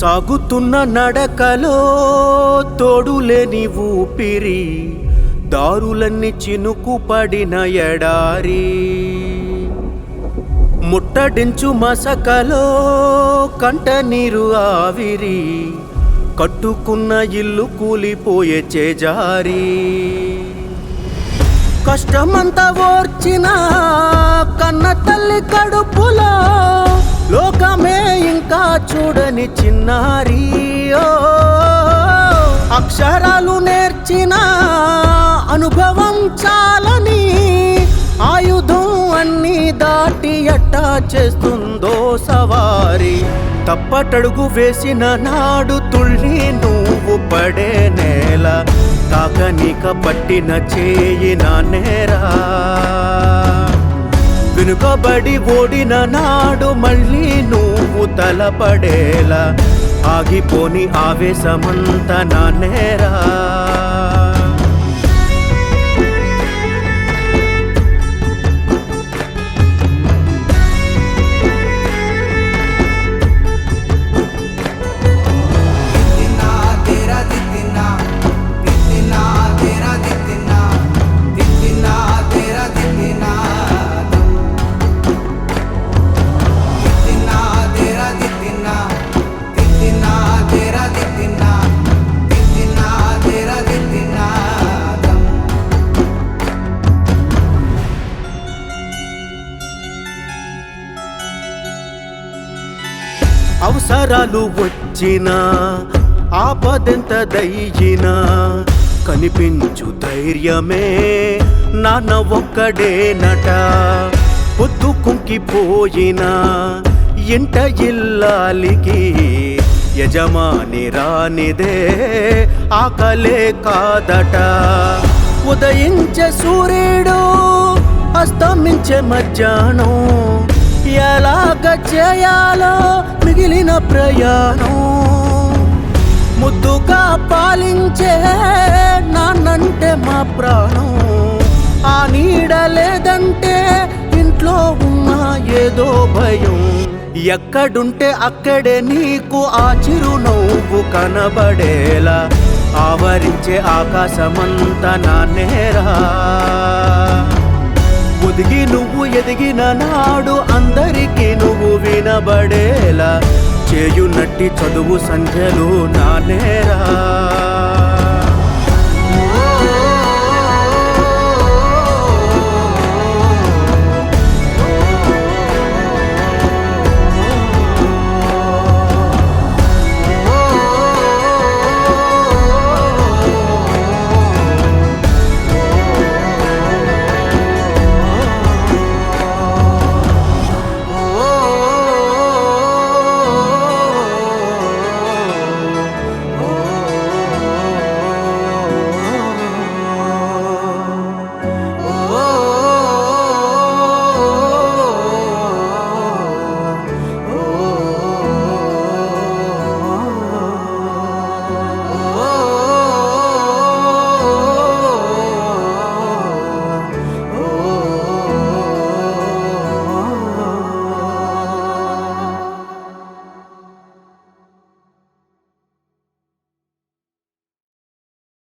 సాగుతున్న నడకలో తోడులేని ఊపిరి దారులన్నీ చినుకు పడిన ఎడారి. ముట్టడించు మసకలో కంట నీరు ఆవిరి కట్టుకున్న ఇల్లు కూలిపోయే చేజారి. కష్టమంతా ఓర్చిన కన్న తల్లి కడుపులో లోకమే ఇంకా చూడని చిన్నారి ఓ, అక్షరాలు నేర్చిన అనుభవం చాలని ఆయుధం అన్ని దాటి ఎట్టా చేస్తుందో సవారి. తప్పటడుగు వేసిన నాడు తుళ్ళి నువ్వు పడే నేల కాకనిక పట్టిన చేయి నా నేరా. వెనుకబడి ఓడిన నాడు మళ్ళీ నువ్వు తలపడేలా. ఆగిపోని ఆవేశమంత నా నేరా. అవసరాలు వచ్చినా ఆపదెంత దయ్యినా కనిపించు ధైర్యమే నాన్న ఒక్కడే నట. పొద్దు కుంకిపోయినా ఇంట ఇల్లాలికి యజమాని రానిదే ఆకలే కాదట. ఉదయించే సూర్యుడు అస్తమించే మధ్యాహ్నం ఎలాగ చేయాలో మిగిలిన ప్రయాణం. ముద్దుగా పాలించే నాన్నంటే మా ప్రాణం. ఆ నీడ లేదంటే ఇంట్లో ఉన్న ఏదో భయం. ఎక్కడుంటే అక్కడే నీకు ఆ చిరునవ్వు కనబడేలా. ఆవరించే ఆకాశమంతా నా నేరా. ఎదిగి నువ్వు ఎదిగిన నాడు అందరికీ నువ్వు వినబడేలా. చేయునట్టి చదువు సంధ్యలు నా నేరా